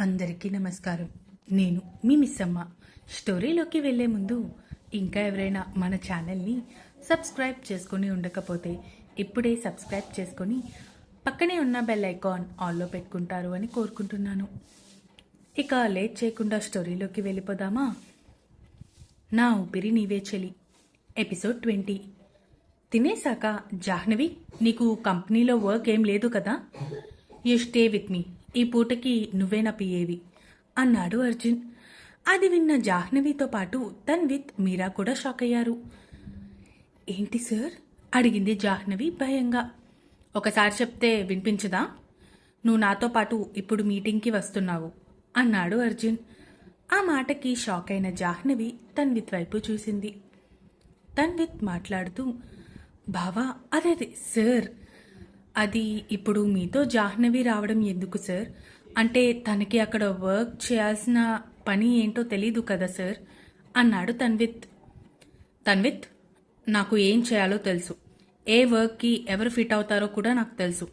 అందరికీ నమస్కారం. నేను మీ మిస్సమ్మ. స్టోరీలోకి వెళ్ళే ముందు ఇంకా ఎవరైనా మన ఛానల్ని సబ్స్క్రైబ్ చేసుకొని ఉండకపోతే ఇప్పుడే సబ్స్క్రైబ్ చేసుకొని పక్కనే ఉన్న బెల్ ఐకాన్ ఆల్లో పెట్టుకుంటారు అని కోరుకుంటున్నాను. ఇక లేట్ చేయకుండా స్టోరీలోకి వెళ్ళిపోదామా? నా ఊపిరి నీవే చెలి. Episode twenty. తినేశాక జాహ్నవి నీకు కంపెనీలో వర్క్ ఏం లేదు కదా? You stay with me. ఈ పూటకి నువ్వే నా పియేవి అన్నాడు అర్జున్. అది విన్న జాహ్నవితో పాటు తన్విత్ మీరా కూడా షాక్ అయ్యారు. ఏంటి సార్? అడిగింది జాహ్నవి భయంగా. ఒకసారి చెప్తే వినిపించదా? నువ్వు నాతో పాటు ఇప్పుడు మీటింగ్కి వస్తున్నావు అన్నాడు అర్జున్. ఆ మాటకి షాక్ అయిన జాహ్నవి తన్విత్ వైపు చూసింది. తన్విత్ మాట్లాడుతూ బావా అదే అదే సార్ అది ఇప్పుడు మీతో జాహ్నవి రావడం ఎందుకు సార్? అంటే తనకి అక్కడ వర్క్ చేయాల్సిన పని ఏంటో తెలీదు కదా సార్? అన్నాడు తన్విత్. తన్విత్ నాకు ఏం చేయాలో తెలుసు. ఏ వర్క్కి ఎవరు ఫిట్ అవుతారో కూడా నాకు తెలుసు.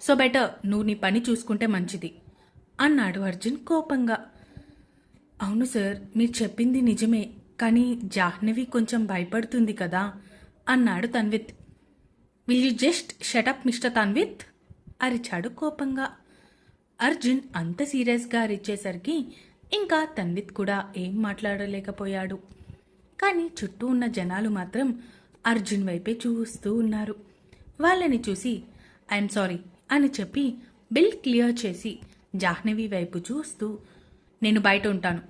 సో బెటర్ నువ్వు నీ పని చూసుకుంటే మంచిది అన్నాడు అర్జున్ కోపంగా. అవును సార్ మీరు చెప్పింది నిజమే కానీ జాహ్నవి కొంచెం భయపడుతుంది కదా అన్నాడు Tanvith. Will you just shut up mister Tanvith అరిచాడు కోపంగా. అర్జున్ అంత సీరియస్గా అరిచేసరికి ఇంకా తన్విత్ కూడా ఏం మాట్లాడలేకపోయాడు. కానీ చుట్టూ ఉన్న జనాలు మాత్రం అర్జున్ వైపే చూస్తూ ఉన్నారు. వాళ్ళని చూసి ఐఎమ్ సారీ అని చెప్పి బిల్ క్లియర్ చేసి జాహ్నవి వైపు చూస్తూ నేను బయట ఉంటాను.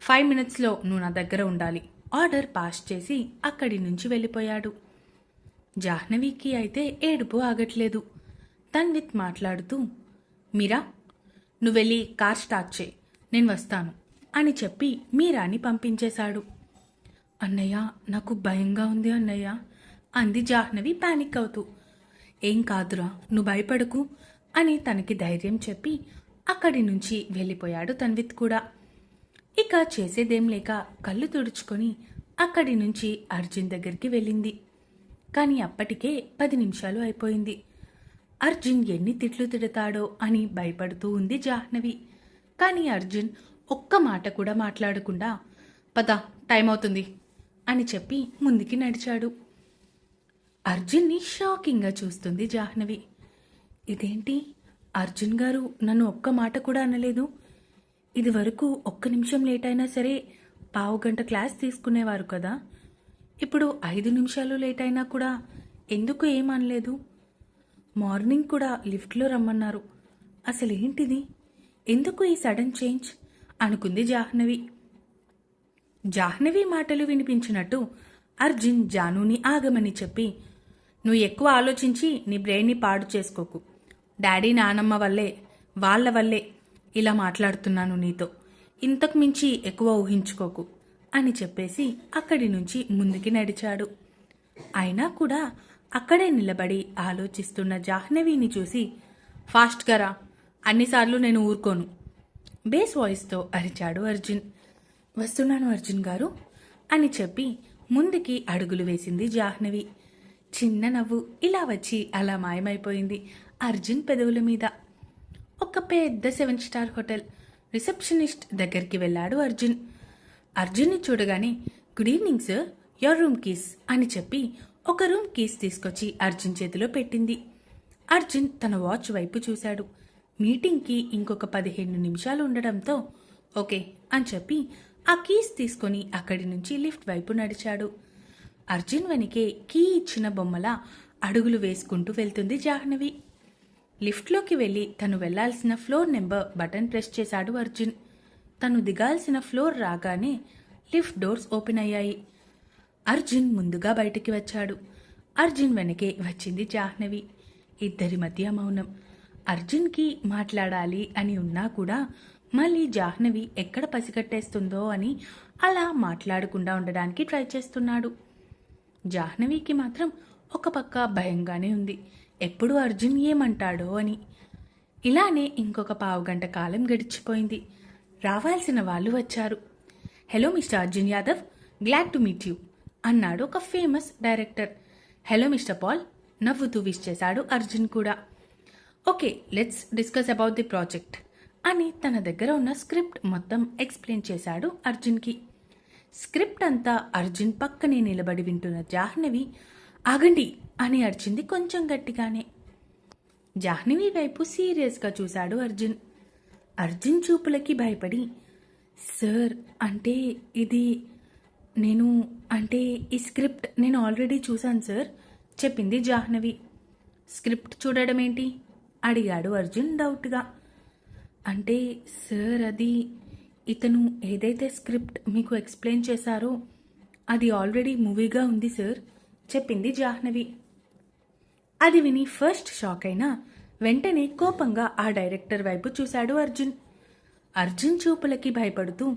ఫైవ్ మినిట్స్లో నువ్వు నా దగ్గర ఉండాలి. ఆర్డర్ పాస్ చేసి అక్కడి నుంచి వెళ్ళిపోయాడు. జాహ్నవికి అయితే ఏడుపు ఆగట్లేదు. తన్విత్ మాట్లాడుతూ మీరా నువ్వెళ్ళి కార్ స్టార్ట్ చేయి. నేను వస్తాను అని చెప్పి మీరాని పంపించేశాడు. అన్నయ్య నాకు భయంగా ఉంది అన్నయ్య అంది జాహ్నవి ప్యానిక్ అవుతూ. ఏం కాదురా నువ్వు భయపడకు అని తనకి ధైర్యం చెప్పి అక్కడి నుంచి వెళ్ళిపోయాడు తన్విత్ కూడా. ఇక చేసేదేం లేక కళ్ళు తుడుచుకొని అక్కడి నుంచి అర్జున్ దగ్గరికి వెళ్ళింది. కానీ అప్పటికే పది నిమిషాలు అయిపోయింది. అర్జున్ ఎన్ని తిట్లు తిడతాడో అని భయపడుతూ ఉంది జాహ్నవి. కానీ అర్జున్ ఒక్క మాట కూడా మాట్లాడకుండా పద టైం అవుతుంది అని చెప్పి ముందుకి నడిచాడు. అర్జున్ని షాకింగ్గా చూస్తుంది జాహ్నవి. ఇదేంటి? అర్జున్ గారు నన్ను ఒక్క మాట కూడా అనలేదు. ఇది వరకు ఒక్క నిమిషం లేట్ అయినా సరే పావు గంట క్లాస్ తీసుకునేవారు కదా. ఇప్పుడు ఐదు నిమిషాలు లేట్ అయినా కూడా ఎందుకు ఏం అనలేదు? మార్నింగ్ కూడా లిఫ్ట్లో రమ్మన్నారు. అసలు ఏంటిది ఎందుకు ఈ సడన్ చేంజ్? అనుకుంది జాహ్నవి. జాహ్నవి మాటలు వినిపించినట్టు అర్జున్ జానుని ఆగమని చెప్పి నువ్వు ఎక్కువ ఆలోచించి నీ బ్రెయిన్ని పాడు చేసుకోకు. డాడీ నానమ్మ వల్లే వాళ్ళ వల్లే ఇలా మాట్లాడుతున్నాను నీతో. ఇంతకు మించి ఎక్కువ ఊహించుకోకు. అని చెప్పేసి అక్కడి నుంచి ముందుకి నడిచాడు. అయినా కూడా అక్కడే నిలబడి ఆలోచిస్తున్న జాహ్నవిని చూసి ఫాస్ట్గా రా అన్నిసార్లు నేను ఊరుకోను. బేస్ వాయిస్తో అరిచాడు అర్జున్. వస్తున్నాను అర్జున్ గారు అని చెప్పి ముందుకి అడుగులు వేసింది జాహ్నవి. చిన్న నవ్వు ఇలా వచ్చి అలా మాయమైపోయింది అర్జున్ పెదవుల మీద. ఒక పెద్ద సెవెన్ స్టార్ హోటల్ రిసెప్షనిస్ట్ దగ్గరికి వెళ్ళాడు అర్జున్. అర్జున్ని చూడగానే good evening sir your room keys అని చెప్పి ఒక రూమ్ కీస్ తీసుకొచ్చి అర్జున్ చేతిలో పెట్టింది. అర్జున్ తన వాచ్ వైపు చూశాడు. మీటింగ్కి ఇంకొక పదిహేను నిమిషాలు ఉండడంతో ఓకే అని చెప్పి ఆ కీస్ తీసుకొని అక్కడి నుంచి లిఫ్ట్ వైపు నడిచాడు. అర్జున్ వెనకే కీ ఇచ్చిన బొమ్మల అడుగులు వేసుకుంటూ వెళ్తుంది జాహ్నవి. లిఫ్ట్లోకి వెళ్ళి తను వెళ్ళాల్సిన ఫ్లోర్ నెంబర్ బటన్ ప్రెస్ చేశాడు అర్జున్. తను దిగాల్సిన ఫ్లోర్ రాగానే లిఫ్ట్ డోర్స్ ఓపెన్ అయ్యాయి. అర్జున్ ముందుగా బయటికి వచ్చాడు. అర్జున్ వెనకే వచ్చింది జాహ్నవి. ఇద్దరి మధ్య మౌనం. అర్జున్కి మాట్లాడాలి అని ఉన్నా కూడా మళ్ళీ జాహ్నవి ఎక్కడ పసిగట్టేస్తుందో అని అలా మాట్లాడకుండా ఉండడానికి ట్రై చేస్తున్నాడు. జాహ్నవికి మాత్రం ఒక పక్క భయంగానే ఉంది. ఎప్పుడు అర్జున్ ఏమంటాడో అని. ఇలానే ఇంకొక పావుగంట కాలం గడిచిపోయింది. రావాల్సిన వాళ్ళు వచ్చారు. Hello mister Arjun Yadav glad to meet you అన్నాడు ఒక famous director. Hello mister Paul నవ్వుతూ విష్ చేశాడు అర్జున్ కూడా. Okay let's discuss about the project అని తన దగ్గర ఉన్న స్క్రిప్ట్ మొత్తం ఎక్స్ప్లెయిన్ చేశాడు అర్జున్కి. స్క్రిప్ట్ అంతా అర్జున్ పక్కనే నిలబడి వింటున్న జాహ్నవి ఆగండి అని అర్చింది కొంచెం గట్టిగానే. జాహ్నవి వైపు సీరియస్గా చూశాడు అర్జున్. అర్జున్ చూపులకి భయపడి సార్ అంటే ఇది నేను అంటే ఈ స్క్రిప్ట్ నేను ఆల్రెడీ చూశాను సార్ చెప్పింది జాహ్నవి. స్క్రిప్ట్ చూడడం ఏంటి? అడిగాడు అర్జున్ డౌట్గా. అంటే సార్ అది ఇతను ఏదైతే స్క్రిప్ట్ మీకు ఎక్స్ప్లెయిన్ చేశారో అది ఆల్రెడీ మూవీగా ఉంది సార్ చెప్పింది జాహ్నవి. అది విని ఫస్ట్ షాక్ అయినా వెంటనే కోపంగా ఆ డైరెక్టర్ వైపు చూశాడు అర్జున్. అర్జున్ చూపులకి భయపడుతూ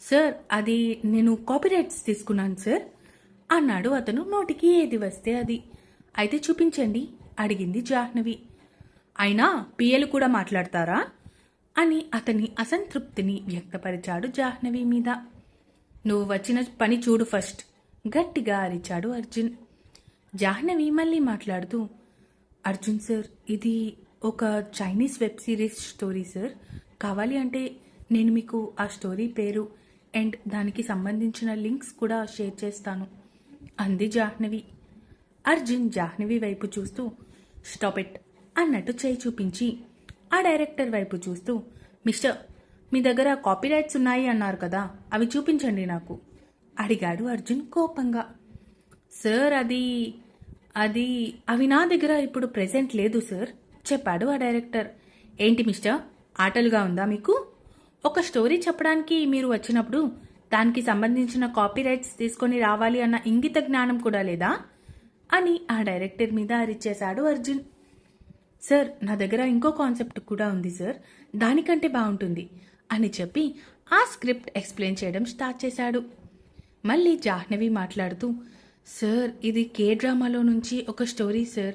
సార్ అది నేను కాపీరైట్స్ తీసుకున్నాను సార్ అన్నాడు అతను నోటికి ఏది వస్తే అది. అయితే చూపించండి అడిగింది జాహ్నవి. అయినా పిఎలు కూడా మాట్లాడతారా? అని అతని అసంతృప్తిని వ్యక్తపరిచాడు జాహ్నవి మీద. నువ్వు వచ్చిన పని చూడు ఫస్ట్ గట్టిగా అరిచాడు అర్జున్. జాహ్నవి మళ్ళీ మాట్లాడుతూ అర్జున్ సార్ ఇది ఒక Chinese web series story sir కావాలి అంటే నేను మీకు ఆ స్టోరీ పేరు అండ్ దానికి సంబంధించిన లింక్స్ కూడా షేర్ చేస్తాను. అంది జాహ్నవి. అర్జున్ జాహ్నవి వైపు చూస్తూ స్టాప్ ఇట్ అన్నట్టు చేయి చూపించి ఆ డైరెక్టర్ వైపు చూస్తూ మిస్టర్ మీ దగ్గర కాపీరైట్స్ ఉన్నాయి అన్నారు కదా అవి చూపించండి నాకు అడిగాడు అర్జున్ కోపంగా. సార్ అది అది అవి నా దగ్గర ఇప్పుడు ప్రెసెంట్ లేదు సార్. చెప్పాడు ఆ డైరెక్టర్. ఏంటి మిస్టర్? ఆటలుగా ఉందా మీకు? ఒక స్టోరీ చెప్పడానికి మీరు వచ్చినప్పుడు దానికి సంబంధించిన కాపీరైట్స్ తీసుకొని రావాలి అన్న ఇంగిత జ్ఞానం కూడా లేదా? అని ఆ డైరెక్టర్ మీద అరిచేశాడు అర్జున్. సార్ నా దగ్గర ఇంకో కాన్సెప్ట్ కూడా ఉంది సార్. దానికంటే బాగుంటుంది అని చెప్పి ఆ స్క్రిప్ట్ ఎక్స్ప్లెయిన్ చేయడం స్టార్ట్ చేశాడు. మళ్ళీ జాహ్నవి మాట్లాడుతూ సార్ ఇది కే డ్రామాలో నుంచి ఒక స్టోరీ సార్.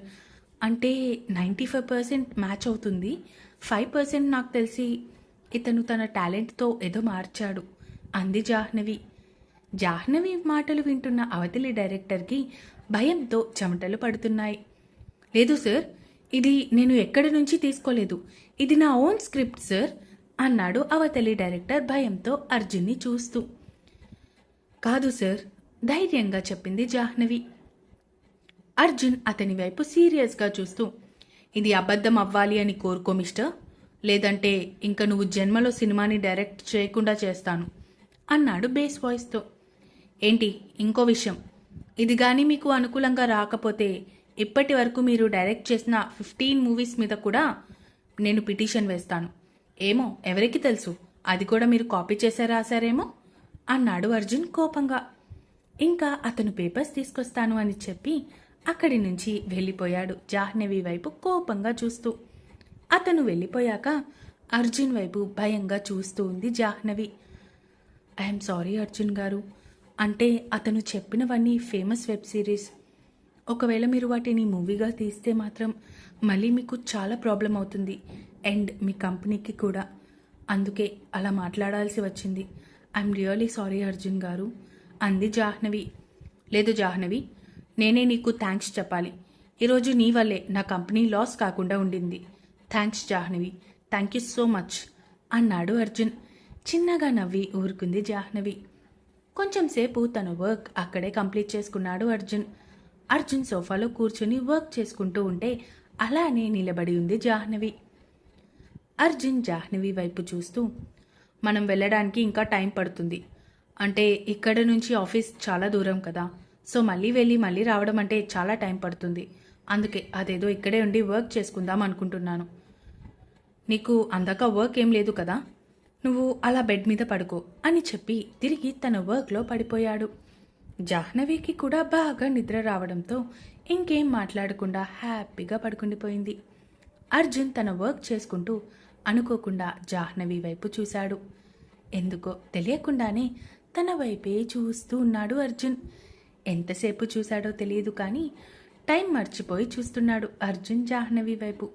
అంటే నైంటీ ఫైవ్ పర్సెంట్ మ్యాచ్ అవుతుంది. ఫైవ్ పర్సెంట్ నాకు తెలిసి ఇతను తన టాలెంట్తో ఏదో మార్చాడు. అంది జాహ్నవి. జాహ్నవి మాటలు వింటున్న అవతలి డైరెక్టర్కి భయంతో చెమటలు పడుతున్నాయి. లేదు సార్ ఇది నేను ఎక్కడి నుంచి తీసుకోలేదు. ఇది నా ఓన్ స్క్రిప్ట్ సార్ అన్నాడు అవతలి డైరెక్టర్ భయంతో అర్జున్ని చూస్తూ. కాదు సార్ ధైర్యంగా చెప్పింది జాహ్నవి. అర్జున్ అతని వైపు సీరియస్గా చూస్తూ ఇది అబద్ధం అవ్వాలి అని కోరుకో మిస్టర్. లేదంటే ఇంక నువ్వు జన్మలో సినిమాని డైరెక్ట్ చేయకుండా చేస్తాను అన్నాడు బేస్ వాయిస్తో. ఏంటి ఇంకో విషయం. ఇది కానీ మీకు అనుకూలంగా రాకపోతే ఇప్పటి వరకు మీరు డైరెక్ట్ చేసిన ఫిఫ్టీన్ మూవీస్ మీద కూడా నేను పిటిషన్ వేస్తాను. ఏమో ఎవరికి తెలుసు? అది కూడా మీరు కాపీ చేసే రాశారేమో? అన్నాడు అర్జున్ కోపంగా. ఇంకా అతను పేపర్స్ తీసుకొస్తాను అని చెప్పి అక్కడి నుంచి వెళ్ళిపోయాడు జాహ్నవి వైపు కోపంగా చూస్తూ. అతను వెళ్ళిపోయాక అర్జున్ వైపు భయంగా చూస్తూ ఉంది జాహ్నవి. ఐఎమ్ సారీ అర్జున్ గారు. అంటే అతను చెప్పినవన్నీ ఫేమస్ వెబ్ సిరీస్ ఒకవేళ మీరు వాటిని మూవీగా తీస్తే మాత్రం మళ్ళీ మీకు చాలా ప్రాబ్లం అవుతుంది. అండ్ మీ కంపెనీకి కూడా. అందుకే అలా మాట్లాడాల్సి వచ్చింది. ఐఎమ్ రియలీ సారీ అర్జున్ గారు. అంది జాహ్నవి. లేదు జాహ్నవి నేనే నీకు థ్యాంక్స్ చెప్పాలి. ఈరోజు నీ వల్లే నా కంపెనీ లాస్ కాకుండా ఉండింది. Thanks Jahnavi thank you so much అన్నాడు అర్జున్. చిన్నగా నవ్వి ఊరుకుంది జాహ్నవి. కొంచెం సేపు తన వర్క్ అక్కడే కంప్లీట్ చేసుకున్నాడు అర్జున్. అర్జున్ సోఫాలో కూర్చుని వర్క్ చేసుకుంటూ ఉంటే అలానే నిలబడి ఉంది జాహ్నవి. అర్జున్ జాహ్నవి వైపు చూస్తూ మనం వెళ్ళడానికి ఇంకా టైం పడుతుంది. అంటే ఇక్కడ నుంచి ఆఫీస్ చాలా దూరం కదా. సో మళ్ళీ వెళ్ళి మళ్ళీ రావడం అంటే చాలా టైం పడుతుంది. అందుకే అదేదో ఇక్కడే ఉండి వర్క్ చేసుకుందాం అనుకుంటున్నాను. నీకు అందాక వర్క్ ఏం లేదు కదా? నువ్వు అలా బెడ్ మీద పడుకో అని చెప్పి తిరిగి తన వర్క్లో పడిపోయాడు. జాహ్నవికి కూడా బాగా నిద్ర రావడంతో ఇంకేం మాట్లాడకుండా హ్యాపీగా పడుకుండిపోయింది. అర్జున్ తన వర్క్ చేసుకుంటూ అనుకోకుండా జాహ్నవి వైపు చూశాడు. ఎందుకో తెలియకుండానే తన వైపే చూస్తూ ఉన్నాడు అర్జున్. ఎంతసేపు చూశాడో తెలియదు కానీ టైం మర్చిపోయి చూస్తున్నాడు అర్జున్ జాహ్నవి వైపు.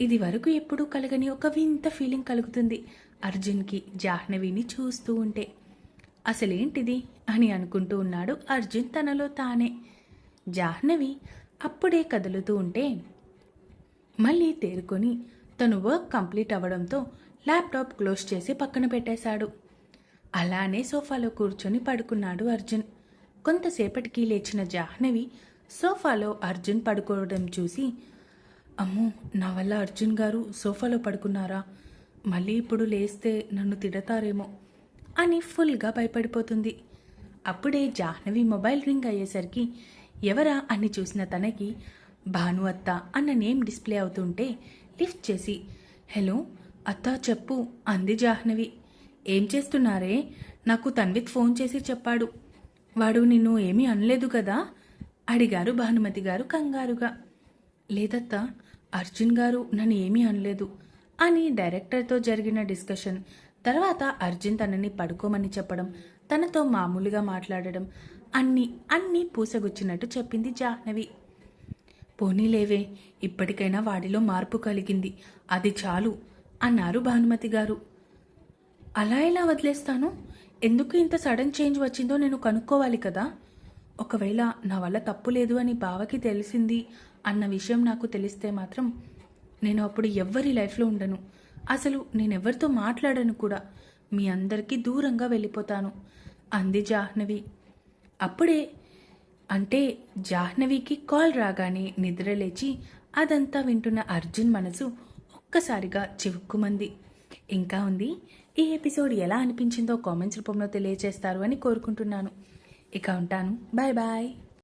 ఇది వరకు ఎప్పుడూ కలగని ఒక వింత ఫీలింగ్ కలుగుతుంది అర్జున్కి జాహ్నవిని చూస్తూ ఉంటే. అసలేంటిది అని అనుకుంటూ ఉన్నాడు అర్జున్ తనలో తానే. జాహ్నవి అప్పుడే కదులుతూ ఉంటే మళ్ళీ తేరుకొని తను వర్క్ కంప్లీట్ అవ్వడంతో ల్యాప్టాప్ క్లోజ్ చేసి పక్కన పెట్టేశాడు. అలానే సోఫాలో కూర్చొని పడుకున్నాడు అర్జున్. కొంతసేపటికి లేచిన జాహ్నవి సోఫాలో అర్జున్ పడుకోవడం చూసి అమ్మో నా వల్ల అర్జున్ గారు సోఫాలో పడుకున్నారా? మళ్ళీ ఇప్పుడు లేస్తే నన్ను తిడతారేమో అని ఫుల్గా భయపడిపోతుంది. అప్పుడే జాహ్నవి మొబైల్ రింగ్ అయ్యేసరికి ఎవరా? అని చూసిన తనకి భాను అత్త అన్న నేమ్ డిస్ప్లే అవుతుంటే లిఫ్ట్ చేసి హలో అత్త చెప్పు అంది జాహ్నవి. ఏం చేస్తున్నారే? నాకు తన్విత్ ఫోన్ చేసి చెప్పాడు. వాడు నిన్ను ఏమీ అనలేదు కదా? అడిగారు భానుమతి గారు కంగారుగా. లేదత్తా అర్జున్ గారు నన్ను ఏమీ అనలేదు అని డైరెక్టర్తో జరిగిన డిస్కషన్. తర్వాత అర్జున్ తనని పడుకోమని చెప్పడం తనతో మామూలుగా మాట్లాడడం అన్ని అన్నీ పూసగుచ్చినట్టు చెప్పింది జాహ్నవి. పోనీలేవే ఇప్పటికైనా వాడిలో మార్పు కలిగింది. అది చాలు అన్నారు భానుమతి గారు. అలా ఎలా వదిలేస్తాను? ఎందుకు ఇంత సడన్ చేంజ్ వచ్చిందో నేను కనుక్కోవాలి కదా. ఒకవేళ నా వల్ల తప్పు లేదు అని బావకి తెలిసింది అన్న విషయం నాకు తెలిస్తే మాత్రం నేను అప్పుడు ఎవ్వరి లైఫ్లో ఉండను. అసలు నేను ఎవరితో మాట్లాడను కూడా. మీ అందరికీ దూరంగా వెళ్ళిపోతాను. అంది జాహ్నవి. అప్పుడే అంటే జాహ్నవికి కాల్ రాగానే నిద్రలేచి అదంతా వింటున్న అర్జున్ మనసు ఒక్కసారిగా చివుక్కుమంది. ఇంకా ఉంది? ఈ ఎపిసోడ్ ఎలా అనిపించిందో కామెంట్స్ రూపంలో తెలియజేస్తారు అని కోరుకుంటున్నాను. ఇక ఉంటాను. Bye bye.